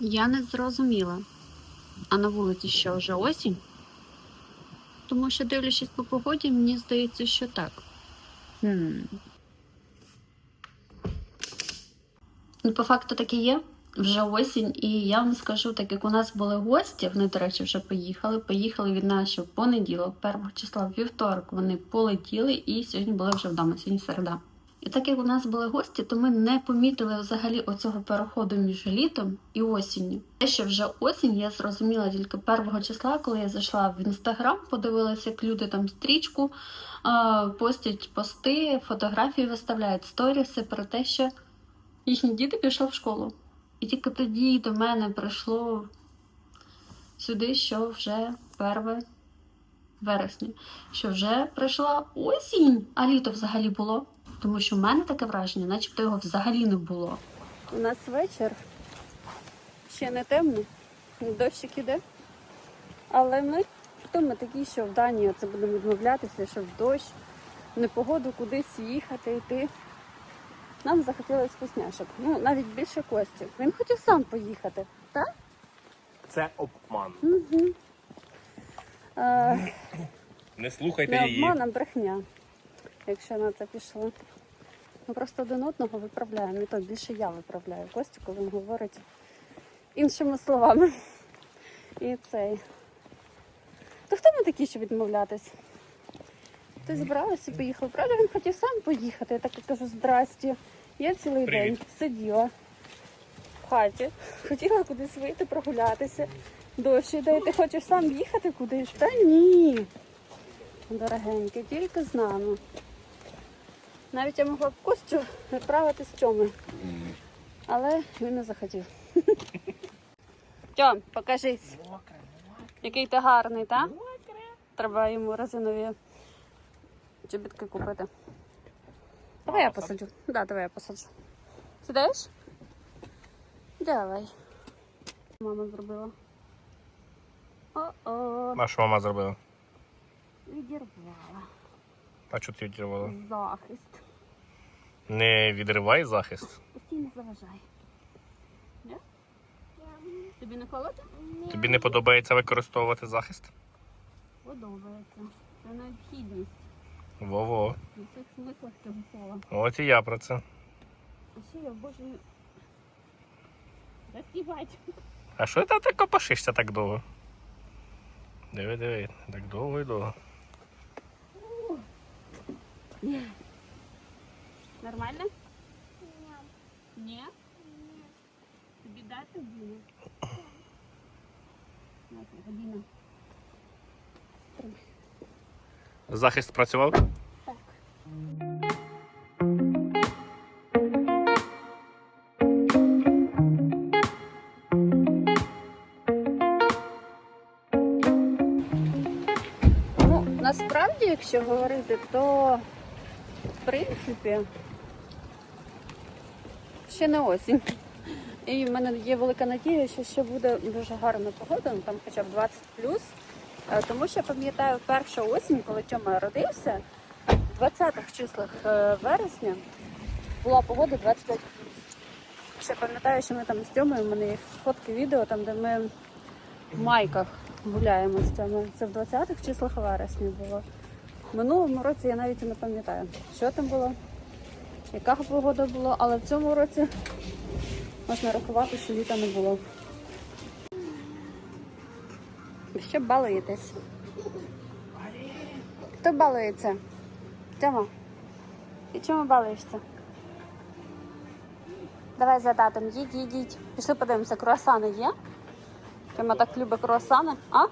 Я не зрозуміла. А на вулиці що вже осінь? Тому що, дивлячись по погоді, мені здається, що так. Хм. Ну, по факту так і є. Вже осінь, і я вам скажу, так як у нас були гості, вони, до речі, вже поїхали. Поїхали від нас в понеділок, 1 числа, вівторок вони полетіли і сьогодні були вже вдома, сьогодні середа. І так як у нас були гості, то ми не помітили взагалі оцього переходу між літом і осінню. Те, що вже осінь, я зрозуміла тільки першого числа, коли я зайшла в інстаграм, подивилася, як люди там стрічку постять пости, фотографії виставляють сторіси про те, що їхні діти пішли в школу. І тільки тоді до мене прийшло сюди, що вже 1 вересня, що вже прийшла осінь, а літо взагалі було. Тому що в мене таке враження, начебто його взагалі не було. У нас вечір ще не темно, дощик іде. Але ми хто ми такі, що в Данії це будемо відмовлятися, що в дощ, в непогоду кудись їхати, йти. Нам захотілося вкусняшок. Ну, навіть більше Кості. Він хотів сам поїхати, так? Це обман. Угу. Е, Не слухайте не її. обман, а брехня, якщо на це пішло. Ми просто один одного виправляємо. І то більше я виправляю Костю, коли він говорить іншими словами. І цей. То хто ми такі, що відмовлятись? Ти зібралася і поїхала. Правда, він хотів сам поїхати. Я так і кажу, здрасті. Я цілий Привіт. день сиділа в хаті, хотіла кудись вийти прогулятися. Дощ іде, ти хочеш сам їхати кудись? Та ні. Дорогенький, тільки з нами. Навіть я могла б Костю відправити з Тьоми. Але він не захотів. Тьом, покажись. Який ти гарний, так? Треба йому резинові чобітки купити. Давай я посаджу. Да, давай я посаджу. Сідаєш? Давай. Мама зробила. О-о, А що мама зробила? відірвала. А чого ти відірвала? Захист. Не відривай захист. Постійно заважай. Не? Тобі не холодно? Тобі не подобається використовувати захист? Подобається. Це необхідність Во-во. у всіх смислах цього слова. От і я про це. А ще я обожнюю розтівати. А що ти так копашишся так довго? Диви, диви, так довго і довго. Нормально? Ні. Тобі дати годину? На, година. Захист працював? Так. Ну, насправді, якщо говорити, то в принципі ще не осінь. І в мене є велика надія, що ще буде дуже гарна погода, ну, там хоча б 20 плюс. Е, Тому що я пам'ятаю першу осінь, коли Тьома родився, в 20-х числах е, вересня була погода 25 плюс. Ще пам'ятаю, що ми там з Тьомою, в мене є фотки відео, там, де ми в майках гуляємо з Тьомою. Це в 20-х числах вересня було. Минулому році я навіть і не пам'ятаю, що там було, яка погода була, але в цьому році можна рахувати, що літа не було. Що балуєтесь? Хто балується? Тьома? І чому балуєшся? Давай за татом, їдь, їдь. Пішли подивимося, круасани є? Тьома так любить круасани, а?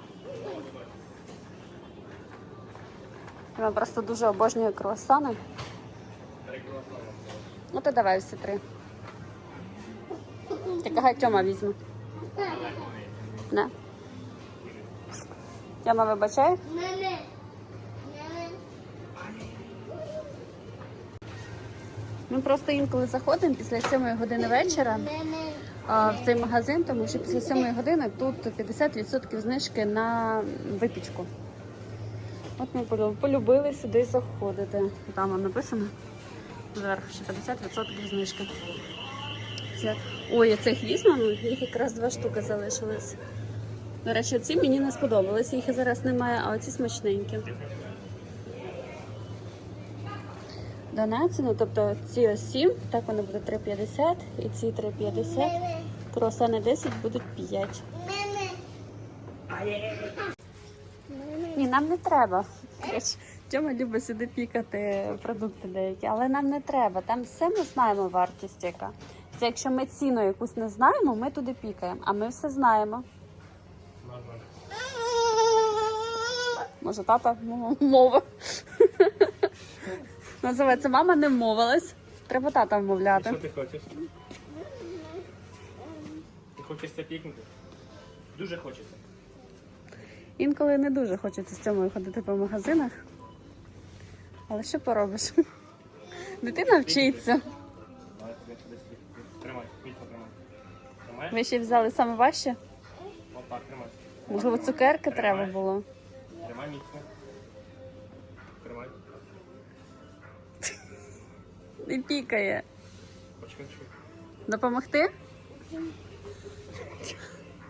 Тьома просто дуже обожнює круасани. Ну то давай всі три. Тільки хай Тьома візьме. Тьома вибачає? Ми просто інколи заходимо після 7 години вечора в цей магазин, тому що після 7 години тут 50% знижки на випічку. От ми полюбили сюди заходити. Там воно написано зверху, що 50% знижки. взяти. Ой, я цих візьмемо, їх якраз два штуки залишились. До речі, ці мені не сподобалися, їх зараз немає, а оці смачненькі. 12, ну тобто ці ось 7, так вони будуть 3,50 і ці 3,50. Круасани 10 будуть 5. Ні, нам не треба. Тьома любить сюди пікати продукти деякі, але нам не треба. Там все ми знаємо вартість яка. Це якщо ми ціну якусь не знаємо, ми туди пікаємо, а ми все знаємо. Може, тата мова. Називається мама не вмовилась. Треба тата вмовляти. Що ти хочеш? Ти хочеш це пікнути? Дуже хочеться. Інколи не дуже хочеться з цьому ходити по магазинах. Але що поробиш? Дитина вчиться. Тримай, міцно тримай. Ви ще взяли саме важче? Отак, тримай. Можливо, цукерки треба було. Тримай міцно. Тримай. Не пікає. Почекай, чекай. Допомогти?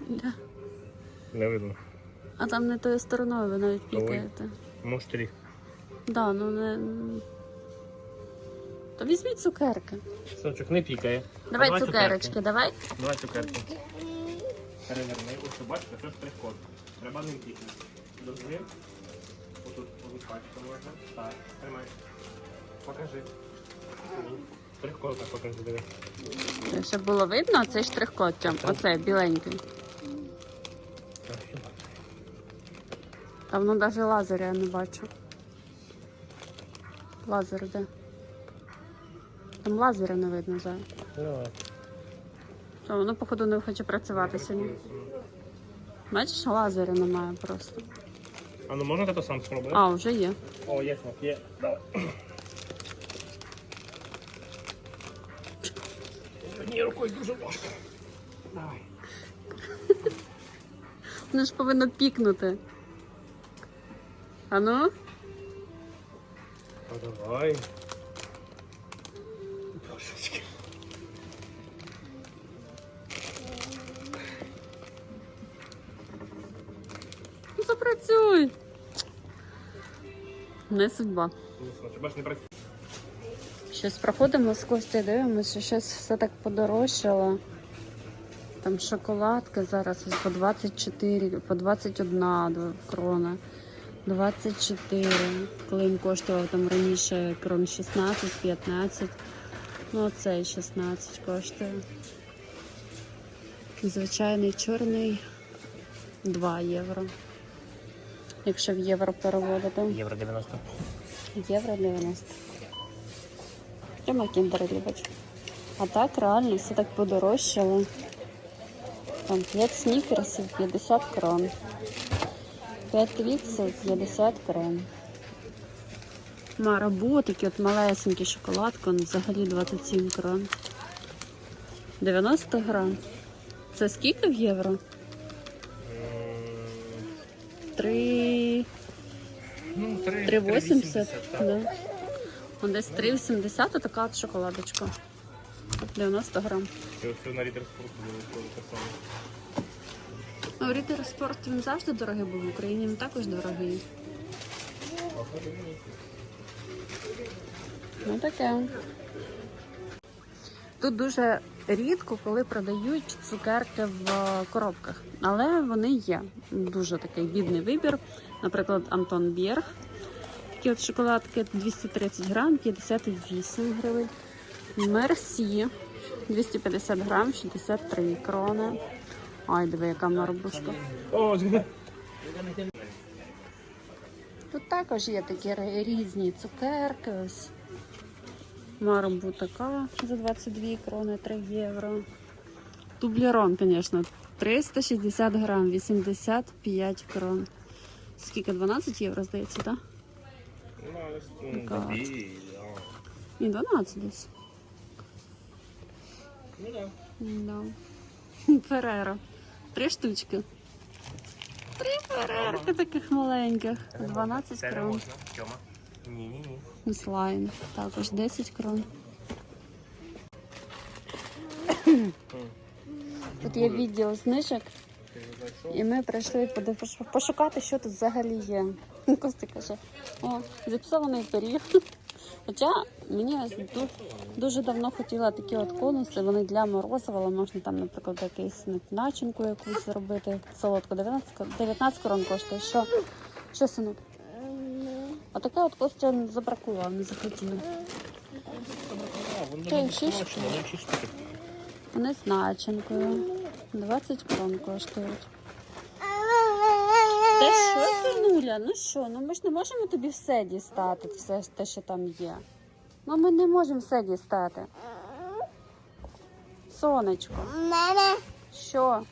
Да. Не видно. А там не тою стороною ви навіть пікаєте. Три. Да, ну не. То візьміть цукерки. Сочок не пікає. Давай, Давай цукерочки, цукерки. давай. Давай цукерки. Переверни. Ось бачите, це штрих-код. Треба пікнути. Дозволь. Отут отут пачку можна. Так, тримай. Покажи. Штрих-код так покажи, диви. Щоб було видно, цей штрих-код, Тьом. Оцей біленький. Там ну навіть лазеря я не бачу. Лазер де? Там лазера не видно зараз. Давай. Воно, походу, не хоче працювати сьогодні. Бачиш, лазера немає просто. А ну можна то сам спробувати? А, вже є. О, є смак, є. Давай. Однією рукою дуже важко. Давай. Воно ж повинно пікнути. А ну? Давай. Божечки. Ну запрацюй. Не судьба. Ну, бач, не працює. Щось проходимо з Костю, дивимося, що щось все так подорожчало. Там шоколадки зараз по 24, по 21 крона. 24. Коли він коштував там раніше крон 16, 15. Ну, оцей 16 коштує. Звичайний чорний 2 євро. Якщо в євро переводити. Євро 90. Євро 90. Прямо кіндери любить. А так реально все так подорожчало. Там 5 снікерсів 50 крон. 5 твіксів 50 крон. Марабу, такі от малесенькі шоколадки, он взагалі 27 крон. 90 грам. Це скільки в євро? 3... Ну, 3, 3,80. Да. Он десь 3,80 а така от шоколадочка. 90 грам. Це все на літер спорту. Ну, Рітер спорт він завжди дорогий був в Україні, він також дорогий. Ну таке. Тут дуже рідко, коли продають цукерки в е, коробках, але вони є. Дуже такий бідний вибір. Наприклад, Антон Бірг. Такі от шоколадки 230 грам, 58 гривень. Мерсі 250 грам, 63 крони. Ой, диви, яка марбушка. Тут також є такі різні цукерки. Ось. Марбу така за 22 крони, 3 євро. Тублерон, звісно, 360 грам, 85 крон. Скільки? 12 євро, здається, так? Да. Ні, 12 десь. Ну, да. Да. Три штучки. Три ферерки таких маленьких. 12 крон. Ні, ні, ні. Слайм також 10 крон. Тут є відділ знижок, і ми прийшли пошукати, що тут взагалі є. Костя каже, о, зіпсований пиріг. Хоча мені дуже давно хотіла такі от конуси, вони для морозива, але можна там, наприклад, якусь начинку якусь зробити. Солодку 19, 19 крон коштує. Що? Що, синок? А таке от Костя забракував, не захотів. А, воно Та й дуже шість. смачно, воно чи штуки. Вони з начинкою. 20 крон коштують. Та що, синуля? Ну що, ну ми ж не можемо тобі все дістати, все те, що там є. Ну ми не можемо все дістати. Сонечко. Мама. Що?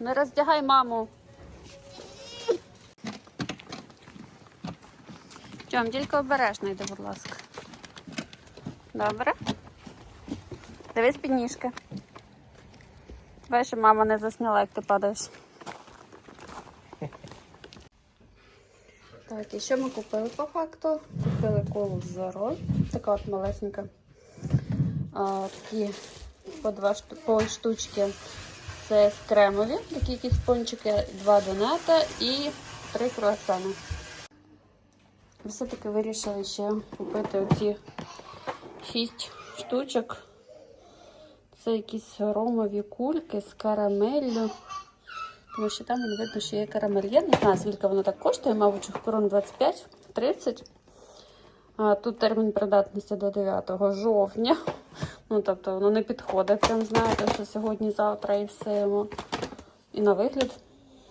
Не роздягай маму. Тьом, тільки обережно йди, будь ласка. Добре? Дивись під ніжки. Щоб мама не засняла, як ти падаєш. І що ми купили по факту? Купили колу з. Така от малесенька. А, такі по два по штучки. Це з кремові, такі якісь пончики, два доната і три круасани. Все-таки вирішили ще купити оці шість штучок. Це якісь ромові кульки з карамеллю. Тому що там не видно, що є карамель. Я не знаю, скільки воно так коштує, мабуть, корон 25-30. Тут термін придатності до 9 жовтня. Ну, тобто воно не підходить. Прям знаєте, що сьогодні-завтра і все йому. І на вигляд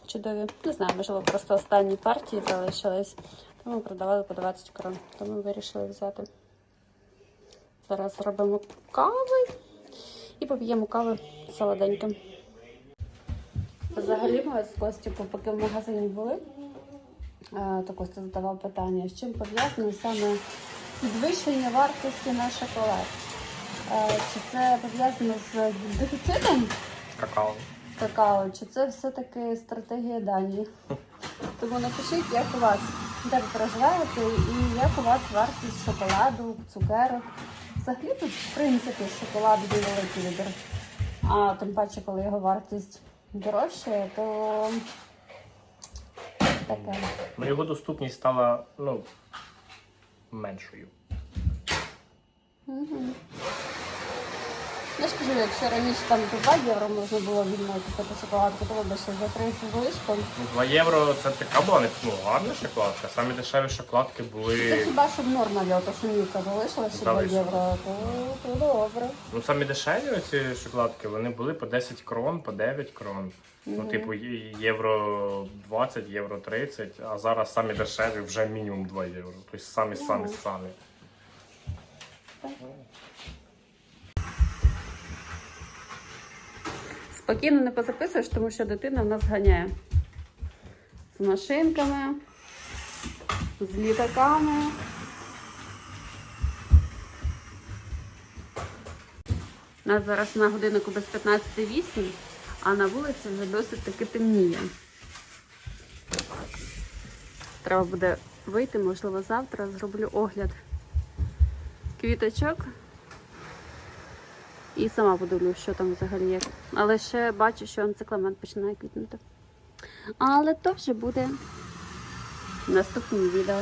чудові. Не знаю, можливо, просто останні партії залишились. Тому продавали по 20 крон. Тому вирішили взяти. Зараз зробимо кави і поп'ємо кави солоденьким. Взагалі ми з Костю, поки в магазині були, е, то Костя задавав питання, з чим пов'язано саме підвищення вартості на шоколад. Е, Чи це пов'язано з дефіцитом Какао. какао, чи це все-таки стратегія Данії? Тому напишіть, як у вас, де ви проживаєте і як у вас вартість шоколаду, цукерок. Взагалі тут, в принципі, шоколаду дуже великий вибір. А тим паче, коли його вартість дорожчає, то таке. Ну, його доступність стала ну, меншою. Угу. Я ж кажу, якщо раніше там за 2 євро можна було вільно купити шоколадку, то вибачте, за 30 з вишком. Ну, 2 євро це така була не- ну, гарна шоколадка. Самі дешеві шоколадки Це були. хіба щоб норма для автошумівка залишилася 2 Залишилось. євро, то, то добре. Ну, самі дешеві оці шоколадки, вони були по 10 крон, по 9 крон. Ну, типу, є- євро 20, євро 30, а зараз самі дешеві вже мінімум 2 євро. Тобто самі самі самі. Спокійно не позаписуєш, тому що дитина в нас ганяє. З машинками, з літаками. У нас зараз на годиннику без 15.08, а на вулиці вже досить таки темніє. Треба буде вийти, можливо, завтра зроблю огляд квіточок. І сама подивлюсь, що там взагалі є. Але ще бачу, що анциклемент починає квітнути. Але то вже буде в наступному відео.